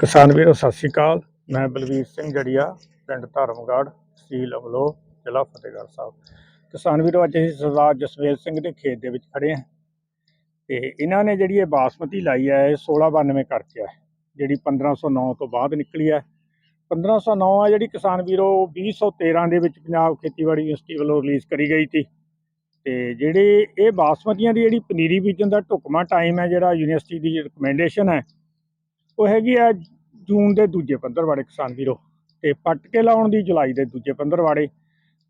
ਕਿਸਾਨ ਵੀਰੋ, ਸਤਿ ਸ਼੍ਰੀ ਅਕਾਲ। ਮੈਂ ਬਲਵੀਰ ਸਿੰਘ ਜੜੀਆ, ਪਿੰਡ ਧਰਮਗੜ੍ਹ ਤਹਿਸੀਲ ਅਮਲੋ ਜ਼ਿਲ੍ਹਾ ਫਤਿਹਗੜ੍ਹ ਸਾਹਿਬ। ਕਿਸਾਨ ਵੀਰੋ, ਅੱਜ ਅਸੀਂ ਸਰਦਾਰ ਜਸਵੇਲ ਸਿੰਘ ਦੇ ਖੇਤ ਦੇ ਵਿੱਚ ਖੜੇ ਹਾਂ ਤੇ ਇਹਨਾਂ ਨੇ ਜਿਹੜੀ ਇਹ ਬਾਸਮਤੀ ਲਾਈ ਹੈ, ਇਹ 1692 ਕਰਕੇ ਹੈ ਜਿਹੜੀ 1509 ਤੋਂ ਬਾਅਦ ਨਿਕਲੀ ਹੈ। 1509 ਆ ਜਿਹੜੀ ਕਿਸਾਨ ਵੀਰੋ 2013 ਦੇ ਵਿੱਚ ਪੰਜਾਬ ਖੇਤੀਬਾੜੀ ਯੂਨੀਵਰਸਿਟੀ ਵੱਲੋਂ ਰਿਲੀਜ਼ ਕਰੀ ਗਈ ਸੀ। ਤੇ ਜਿਹੜੇ ਇਹ ਬਾਸਮਤੀਆਂ ਦੀ ਜਿਹੜੀ ਪਨੀਰੀ ਬੀਜਣ ਦਾ ਢੁਕਵਾਂ ਟਾਈਮ ਹੈ, ਜਿਹੜਾ ਯੂਨੀਵਰਸਿਟੀ ਦੀ ਰਿਕਮੈਂਡੇਸ਼ਨ ਹੈ ਉਹ ਹੈਗੀ ਆ ਜੂਨ ਦੇ ਦੂਜੇ ਪੰਦਰਵਾੜੇ ਕਿਸਾਨ ਵੀਰੋ, ਤੇ ਪੱਟ ਕੇ ਲਾਉਣ ਦੀ ਜੁਲਾਈ ਦੇ ਦੂਜੇ ਪੰਦਰਵਾੜੇ।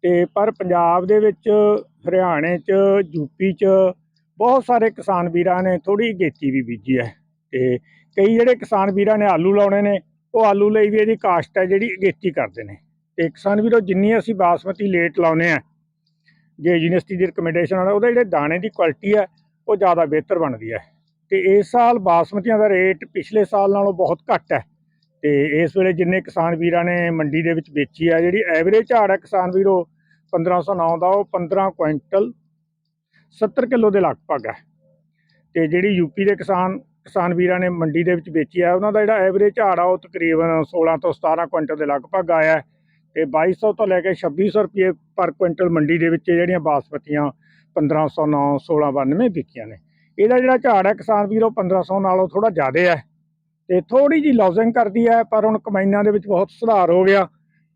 ਤੇ ਪਰ ਪੰਜਾਬ ਦੇ ਵਿੱਚ ਹਰਿਆਣੇ 'ਚ ਯੂਪੀ 'ਚ ਬਹੁਤ ਸਾਰੇ ਕਿਸਾਨ ਵੀਰਾਂ ਨੇ ਥੋੜੀ ਗੇਤੀ ਵੀ ਬੀਜੀ ਹੈ। ਤੇ ਕਈ ਜਿਹੜੇ ਕਿਸਾਨ ਵੀਰਾਂ ਨੇ ਆਲੂ ਲਾਉਣੇ ਨੇ, ਉਹ ਆਲੂ ਲਈ ਵੀ ਇਹਦੀ ਕਾਸ਼ਤ ਹੈ ਜਿਹੜੀ ਅਗੇਤੀ ਕਰਦੇ ਨੇ। ਤੇ ਕਿਸਾਨ ਵੀਰੋ, ਜਿੰਨੀ ਅਸੀਂ ਬਾਸਮਤੀ ਲੇਟ ਲਾਉਨੇ ਆ ਜੇ ਯੂਨੀਵਰਸਿਟੀ ਦੀ ਰਿਕਮੈਂਡੇਸ਼ਨ ਨਾਲ ਉਹਦੇ ਜਿਹੜੇ ਦਾਣੇ ਦੀ ਕੁਆਲਿਟੀ ਹੈ, ਉਹ ਜ਼ਿਆਦਾ ਬਿਹਤਰ ਬਣਦੀ ਹੈ। ਤੇ ਇਸ ਸਾਲ ਬਾਸਮਤੀਆਂ ਦਾ ਰੇਟ ਪਿਛਲੇ ਸਾਲ ਨਾਲੋਂ ਬਹੁਤ ਘੱਟ ਹੈ। ਤੇ ਇਸ ਵੇਲੇ ਜਿੰਨੇ ਕਿਸਾਨ ਵੀਰਾਂ ਨੇ ਮੰਡੀ ਦੇ ਵਿੱਚ ਵੇਚੀ ਹੈ ਜਿਹੜੀ ਐਵਰੇਜ ਝਾੜ ਹੈ ਕਿਸਾਨ ਵੀਰੋ 1509 ਦਾ, ਉਹ 15 ਕੁਇੰਟਲ 70 ਕਿਲੋ ਦੇ ਲਗਭਗ ਹੈ। ਤੇ ਜਿਹੜੀ ਯੂਪੀ ਦੇ ਕਿਸਾਨ ਕਿਸਾਨ ਵੀਰਾਂ ਨੇ ਮੰਡੀ ਦੇ ਵਿੱਚ ਵੇਚੀ ਹੈ ਉਹਨਾਂ ਦਾ ਜਿਹੜਾ ਐਵਰੇਜ ਝਾੜ ਆ, ਉਹ ਤਕਰੀਬਨ 16 ਤੋਂ 17 ਕੁਇੰਟਲ ਦੇ ਲਗਭਗ ਆਇਆ ਹੈ। ਤੇ 2200 ਤੋਂ ਲੈ ਕੇ 2600 ਰੁਪਏ ਪਰ ਕੁਇੰਟਲ ਮੰਡੀ ਦੇ ਵਿੱਚ ਜਿਹੜੀਆਂ ਬਾਸਮਤੀਆਂ 1509 1692 ਵਿਕੀਆਂ ਨੇ। ਇਹਦਾ ਜਿਹੜਾ ਝਾੜ ਹੈ ਕਿਸਾਨ ਵੀਰੋ 1500 ਨਾਲੋਂ ਥੋੜਾ ਜ਼ਿਆਦਾ ਹੈ ਤੇ ਥੋੜੀ ਜੀ ਲੌਸਿੰਗ ਕਰਦੀ ਹੈ, ਪਰ ਹੁਣ ਕਮਾਈਨਾਂ ਦੇ ਵਿੱਚ ਬਹੁਤ ਸੁਧਾਰ ਹੋ ਗਿਆ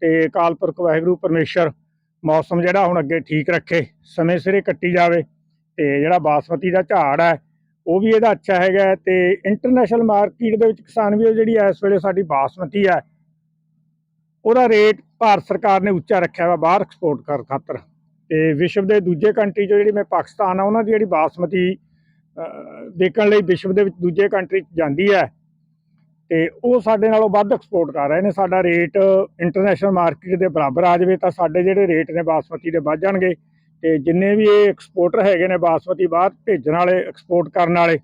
ਤੇ ਕਾਲਪੁਰਖ ਵਾਹਿਗੁਰੂ ਪਰਮੇਸ਼ਰ ਮੌਸਮ ਜਿਹੜਾ ਹੁਣ ਅੱਗੇ ਠੀਕ ਰੱਖੇ, ਸਮੇਂ ਸਿਰੇ ਕੱਟੀ ਜਾਵੇ ਤੇ ਜਿਹੜਾ ਬਾਸਮਤੀ ਦਾ ਝਾੜ ਹੈ, ਉਹ ਵੀ ਇਹਦਾ ਅੱਛਾ ਹੈਗਾ ਹੈ ਤੇ ਇੰਟਰਨੈਸ਼ਨਲ ਮਾਰਕੀਟ ਦੇ ਵਿੱਚ ਕਿਸਾਨ ਵੀਰੋ ਜਿਹੜੀ ਇਸ ਵੇਲੇ ਸਾਡੀ ਬਾਸਮਤੀ ਹੈ, ਉਹਦਾ ਰੇਟ ਭਾਰਤ ਸਰਕਾਰ ਨੇ ਉੱਚਾ ਰੱਖਿਆ ਵਾ ਬਾਹਰ ਐਕਸਪੋਰਟ ਕਰ ਖਾਤਰ ਤੇ ਵਿਸ਼ਵ ਦੇ ਦੂਜੇ ਕੰਟਰੀ 'ਚੋਂ ਜਿਹੜੀ ਮੈਂ ਪਾਕਿਸਤਾਨ ਆ, ਉਹਨਾਂ ਦੀ ਜਿਹੜੀ ਬਾਸਮਤੀ ਦੇਖਣ ਲਈ ਵਿਸ਼ਵ ਦੇ ਵਿੱਚ ਦੂਜੇ ਕੰਟਰੀ 'ਚ ਜਾਂਦੀ ਹੈ। ਤੇ ਉਹ ਸਾਡੇ ਨਾਲੋਂ ਵੱਧ ਐਕਸਪੋਰਟ ਕਰ ਰਹੇ ਨੇ। ਸਾਡਾ ਰੇਟ ਇੰਟਰਨੈਸ਼ਨਲ ਮਾਰਕੀਟ ਦੇ ਬਰਾਬਰ ਆ ਜਾਵੇ ਤਾਂ ਸਾਡੇ ਜਿਹੜੇ ਰੇਟ ਨੇ ਬਾਸਮਤੀ ਦੇ ਵੱਧ ਜਾਣਗੇ। ਤੇ ਜਿੰਨੇ ਵੀ ਇਹ ਐਕਸਪੋਰਟਰ ਹੈਗੇ ਨੇ ਬਾਸਮਤੀ ਬਾਹਰ ਭੇਜਣ ਵਾਲੇ ਐਕਸਪੋਰਟ ਕਰਨ ਵਾਲੇ,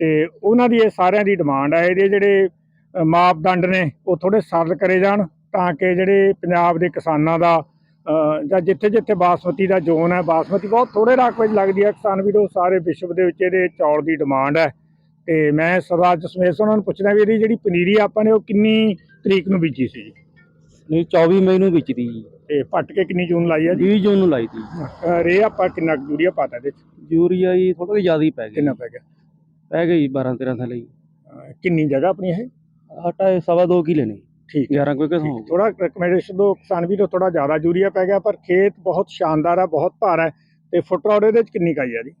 ਤੇ ਉਹਨਾਂ ਦੀ ਇਹ ਸਾਰਿਆਂ ਦੀ ਡਿਮਾਂਡ ਹੈ ਇਹਦੇ ਜਿਹੜੇ ਮਾਪਦੰਡ ਨੇ, ਉਹ ਥੋੜੇ ਸਰਲ ਕਰੇ ਜਾਣ ਤਾਂ ਕਿ ਜਿਹੜੇ ਪੰਜਾਬ ਦੇ ਕਿਸਾਨਾਂ ਦਾ ਜਾਂ ਜਿੱਥੇ ਜਿੱਥੇ ਬਾਸਮਤੀ ਦਾ ਜ਼ੋਨ ਹੈ ਬਾਸਮਤੀ ਬਹੁਤ ਥੋੜੇ ਰਕਬੇ 'ਚ ਲੱਗਦੀ ਹੈ। ਕਿਸਾਨ ਵੀਰੋ ਸਾਰੇ ਵਿਸ਼ਵ ਦੇ ਵਿੱਚ ਇਹਦੇ ਚੌਲ ਦੀ ਡਿਮਾਂਡ ਹੈ। ਤੇ ਮੈਂ ਸਰਦਾਰ ਜਸਮੇਰ ਸਿੰਘ ਉਹਨਾਂ ਨੂੰ ਪੁੱਛਦਾ ਵੀ ਇਹਦੀ ਜਿਹੜੀ ਪਨੀਰੀ ਆਪਾਂ ਨੇ ਉਹ ਕਿੰਨੀ ਤਰੀਕ ਨੂੰ ਬੀਜੀ ਸੀ ਜੀ? ਨਹੀਂ 24 ਮਈ ਨੂੰ ਵਿਚਦੀ ਜੀ। ਤੇ ਪੱਟ ਕੇ ਕਿੰਨੀ ਜੂਨ ਲਾਈ ਹੈ ਜੀ? 20 ਜੂਨ ਨੂੰ ਲਾਈ ਤੀ। ਰੇ ਆਪਾਂ ਕਿੰਨਾ ਯੂਰੀਆ ਪਾਤਾ ਇਹਦੇ 'ਚ? ਯੂਰੀਆ ਜੀ ਥੋੜਾ ਜਿਹਾ ਜ਼ਿਆਦਾ ਹੀ ਪੈ ਗਿਆ। ਕਿੰਨਾ ਪੈ ਗਿਆ? ਪੈ ਗਈ 12 13 ਥੈਲੇ। ਜੀ ਕਿੰਨੀ ਜਗ੍ਹਾ ਆਪਣੀ ਇਹ? ਆਟਾ ਇਹ ਸਵਾ ਦੋ ਕਿਲੇ ਨੇ। ਠੀਕ ਹੈ। 11 ਕੋਈ ਕਿਥੋਂ ਹੋਊਗਾ ਥੋੜਾ ਰეკਮੈਂਡੇਸ਼ਨ ਦੋ ਕਿਸਾਨ ਵੀ ਤੋਂ ਥੋੜਾ ਜ਼ਿਆਦਾ ਯੂਰੀਆ ਪੈ ਗਿਆ ਪਰ ਖੇਤ ਬਹੁਤ ਸ਼ਾਨਦਾਰ ਹੈ ਬਹੁਤ ਭਾਰ ਹੈ ਤੇ ਫੁੱਟ ਰੋਡ ਇਹਦੇ 'ਚ ਕਿੰਨੀ ਕਾਈ ਆ ਜੀ?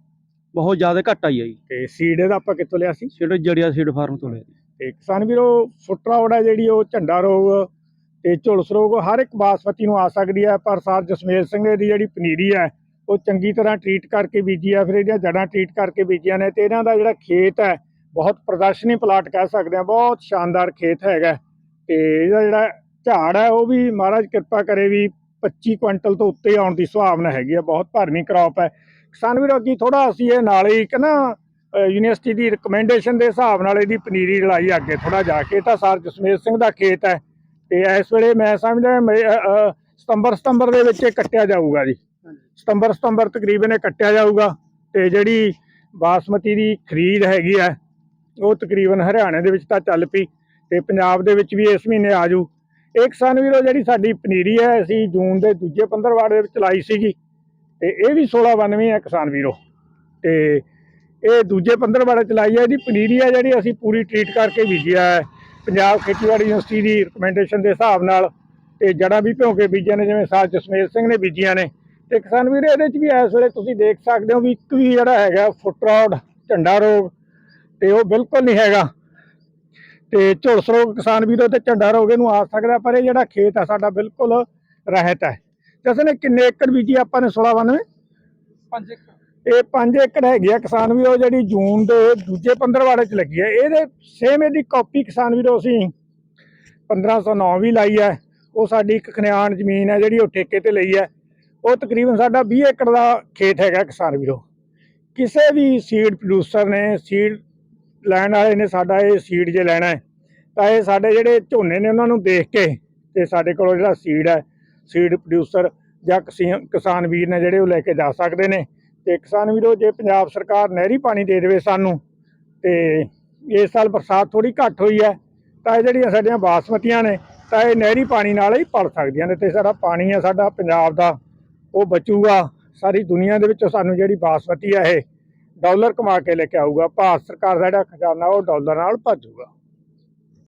ਬਹੁਤ ਜ਼ਿਆਦਾ ਘੱਟ ਆਈ ਆ ਜੀ। ਤੇ ਸੀਡ ਇਹਦਾ ਆਪਾਂ ਕਿੱਥੋਂ ਲਿਆ ਸੀ? ਜਿਹੜੇ ਜੜਿਆ ਸੀਡ ਫਾਰਮ ਤੋਂ ਲਿਆ ਜੀ। ਤੇ ਕਿਸਾਨ ਵੀਰੋ ਫੁੱਟ ਰੋਡ ਹੈ ਜਿਹੜੀ ਉਹ ਝੰਡਾ ਰੋਗ ਤੇ ਝੁਲਸ ਰੋਗ ਹਰ ਇੱਕ ਬਾਸਮਤੀ ਨੂੰ ਆ ਸਕਦੀ ਹੈ ਪਰ ਸਰ ਜਸਮੇਲ ਸਿੰਘ ਦੀ ਜਿਹੜੀ ਪਨੀਰੀ ਹੈ ਉਹ ਚੰਗੀ ਤਰ੍ਹਾਂ ਟ੍ਰੀਟ ਕਰਕੇ ਬੀਜੀ ਆ ਫਿਰ ਇਹਦੀਆਂ ਜੜਾਂ ਟ੍ਰੀਟ ਕਰਕੇ ਬੀਜੀਆਂ ਨੇ ਤੇ ਇਹਨਾਂ ਦਾ ਜਿਹੜਾ ਖੇਤ ਹੈ ਬਹੁਤ ਪ੍ਰਦਰਸ਼ਨੀ ਪਲਾਟ ਕਹਿ ਸਕਦੇ ਆ ਬਹੁਤ ਸ਼ਾਨਦਾਰ ਖੇਤ ਹੈਗਾ। ਤੇ ਇਹਦਾ ਜਿਹੜਾ ਝਾੜ ਹੈ ਉਹ ਵੀ ਮਹਾਰਾਜ ਕਿਰਪਾ ਕਰੇ ਵੀ 25 ਕੁਇੰਟਲ ਤੋਂ ਉੱਤੇ ਆਉਣ ਦੀ ਸੁਭਾਵਨਾ ਹੈਗੀ ਆ ਬਹੁਤ ਭਰਵੀਂ ਕ੍ਰੌਪ ਹੈ। ਕਿਸਾਨ ਵੀਰੋ ਅੱਗੇ ਥੋੜਾ ਅਸੀਂ ਇਹ ਨਾਲ ਹੀ ਇੱਕ ਨਾ ਯੂਨੀਵਰਸਿਟੀ ਦੀ ਰਿਕਮੈਂਡੇਸ਼ਨ ਦੇ ਹਿਸਾਬ ਨਾਲ ਇਹਦੀ ਪਨੀਰੀ ਰਲਾਈ ਅੱਗੇ ਥੋੜਾ ਜਾ ਕੇ ਤਾਂ ਸਰ ਜਸਮੇਰ ਸਿੰਘ ਦਾ ਖੇਤ ਹੈ। ਤੇ ਇਸ ਵੇਲੇ ਮੈਂ ਸਮਝਦਾ ਸਤੰਬਰ ਸਤੰਬਰ ਦੇ ਵਿੱਚ ਇਹ ਕੱਟਿਆ ਜਾਊਗਾ ਜੀ। ਸਤੰਬਰ ਸਤੰਬਰ ਤਕਰੀਬਨ ਇਹ ਕੱਟਿਆ ਜਾਊਗਾ ਤੇ ਜਿਹੜੀ ਬਾਸਮਤੀ ਦੀ ਖਰੀਦ ਹੈਗੀ ਹੈ ਉਹ ਤਕਰੀਬਨ ਹਰਿਆਣੇ ਦੇ ਵਿੱਚ ਤਾਂ ਚੱਲ ਪਈ। ਤੇ ਪੰਜਾਬ ਦੇ ਵਿੱਚ ਵੀ ਇਸ ਮਹੀਨੇ ਆ ਜੂ ਇਹ ਕਿਸਾਨ ਵੀਰੋ ਜਿਹੜੀ ਸਾਡੀ ਪਨੀਰੀ ਹੈ, ਅਸੀਂ ਜੂਨ ਦੇ ਦੂਜੇ ਪੰਦਰਵਾੜੇ ਦੇ ਵਿੱਚ ਲਾਈ ਸੀਗੀ ਤੇ ਇਹ ਵੀ 1692 ਹੈ ਕਿਸਾਨ ਵੀਰੋ। ਤੇ ਇਹ ਦੂਜੇ ਪੰਦਰਵਾੜੇ ਚ ਲਾਈ ਹੈ, ਇਹਦੀ ਪਨੀਰੀ ਹੈ ਜਿਹੜੀ ਅਸੀਂ ਪੂਰੀ ਟ੍ਰੀਟ ਕਰਕੇ ਬੀਜਿਆ ਹੈ। ਪੰਜਾਬ ਖੇਤੀਬਾੜੀ ਯੂਨੀਵਰਸਿਟੀ ਦੀ ਰਿਕਮੈਂਡੇਸ਼ਨ ਦੇ ਹਿਸਾਬ ਨਾਲ ਤੇ ਜੜਾਂ ਵੀ ਭਿਉਂ ਕੇ ਬੀਜੀਆਂ ਨੇ, ਜਿਵੇਂ ਸਾਜ ਜਸਮੇਲ ਸਿੰਘ ਨੇ ਬੀਜੀਆਂ ਨੇ। ਤੇ ਕਿਸਾਨ ਵੀਰੇ, ਇਹਦੇ ਚ ਵੀ ਇਸ ਵੇਲੇ ਤੁਸੀਂ ਦੇਖ ਸਕਦੇ ਹੋ ਵੀ ਇੱਕ ਵੀ ਜਿਹੜਾ ਹੈਗਾ ਫੁੱਟ ਰੋਡ ਝੰਡਾ ਰੋਗ ਤੇ ਉਹ ਬਿਲਕੁਲ ਨਹੀਂ ਹੈਗਾ। ਤੇ ਝੁਲਸ ਰੋਗ ਕਿਸਾਨ ਵੀਰੋ ਤੇ ਝੰਡਾ ਰੋਗ ਇਹਨੂੰ ਆ ਸਕਦਾ ਪਰ ਇਹ ਜਿਹੜਾ ਖੇਤ ਹੈ ਸਾਡਾ ਬਿਲਕੁਲ ਰਹਿਤ ਹੈ ਤੇ ਅਸਲ ਇਹ ਕਿੰਨੇ ਏਕੜ ਬੀਜੀ ਆਪਾਂ ਨੇ 1692 ਪੰਜ ਇਹ 5 ਏਕੜ ਹੈਗੀ ਆ ਕਿਸਾਨ ਵੀਰੋ ਜਿਹੜੀ ਜੂਨ ਦੇ ਦੂਜੇ ਪੰਦਰਵਾੜੇ ਚ ਲੱਗੀ ਹੈ ਇਹਦੇ ਸੇਮ ਇਹਦੀ ਕਾਪੀ ਕਿਸਾਨ ਵੀਰੋ ਅਸੀਂ 1509 ਵੀ ਲਾਈ ਹੈ ਉਹ ਸਾਡੀ ਇੱਕ ਖਨਿਆਣ ਜ਼ਮੀਨ ਹੈ ਜਿਹੜੀ ਉਹ ਠੇਕੇ ਤੇ ਲਈ ਹੈ ਉਹ ਤਕਰੀਬਨ ਸਾਡਾ 20 ਏਕੜ ਦਾ ਖੇਤ ਹੈਗਾ ਕਿਸਾਨ ਵੀਰੋ। ਕਿਸੇ ਵੀ ਸੀਡ ਪ੍ਰੋਡਿਊਸਰ ਨੇ ਸੀਡ ਲੈਣ ਵਾਲੇ ਨੇ ਸਾਡਾ ਇਹ ਸੀਡ ਜੇ ਲੈਣਾ ਹੈ ਤਾਂ ਇਹ ਸਾਡੇ ਜਿਹੜੇ ਝੋਨੇ ਨੇ ਉਹਨਾਂ ਨੂੰ ਦੇਖ ਕੇ ਤੇ ਸਾਡੇ ਕੋਲ ਜਿਹੜਾ ਸੀਡ ਹੈ ਸੀਡ ਪ੍ਰੋਡਿਊਸਰ ਜਾਂ ਕਿਸੀ- ਕਿਸਾਨ ਵੀਰ ਨੇ ਜਿਹੜੇ ਉਹ ਲੈ ਕੇ ਜਾ ਸਕਦੇ ਨੇ ਤੇ ਕਿਸਾਨ ਵੀਰੋ, ਜੇ ਪੰਜਾਬ ਸਰਕਾਰ ਨਹਿਰੀ ਪਾਣੀ ਦੇ ਦੇਵੇ ਸਾਨੂੰ ਤੇ ਇਸ ਸਾਲ ਬਰਸਾਤ ਥੋੜੀ ਘੱਟ ਹੋਈ ਹੈ, ਤਾਂ ਇਹ ਜਿਹੜੀਆਂ ਸਾਡੀਆਂ ਬਾਸਮਤੀਆਂ ਨੇ, ਤਾਂ ਇਹ ਨਹਿਰੀ ਪਾਣੀ ਨਾਲ ਹੀ ਪਲ ਸਕਦੀਆਂ ਨੇ ਤੇ ਸਾਡਾ ਪਾਣੀ ਆ ਸਾਡਾ ਪੰਜਾਬ ਦਾ ਉਹ ਬਚੂਗਾ, ਸਾਰੀ ਦੁਨੀਆ ਦੇ ਵਿੱਚੋਂ ਸਾਨੂੰ ਜਿਹੜੀ ਬਾਸਮਤੀ ਆ ਇਹ ਡਾਲਰ ਕਮਾ ਕੇ ਲੈ ਕੇ ਆਊਗਾ, ਭਾਰਤ ਸਰਕਾਰ ਦਾ ਜਿਹੜਾ ਖਜ਼ਾਨਾ ਉਹ ਡਾਲਰ ਨਾਲ ਭੱਜੂਗਾ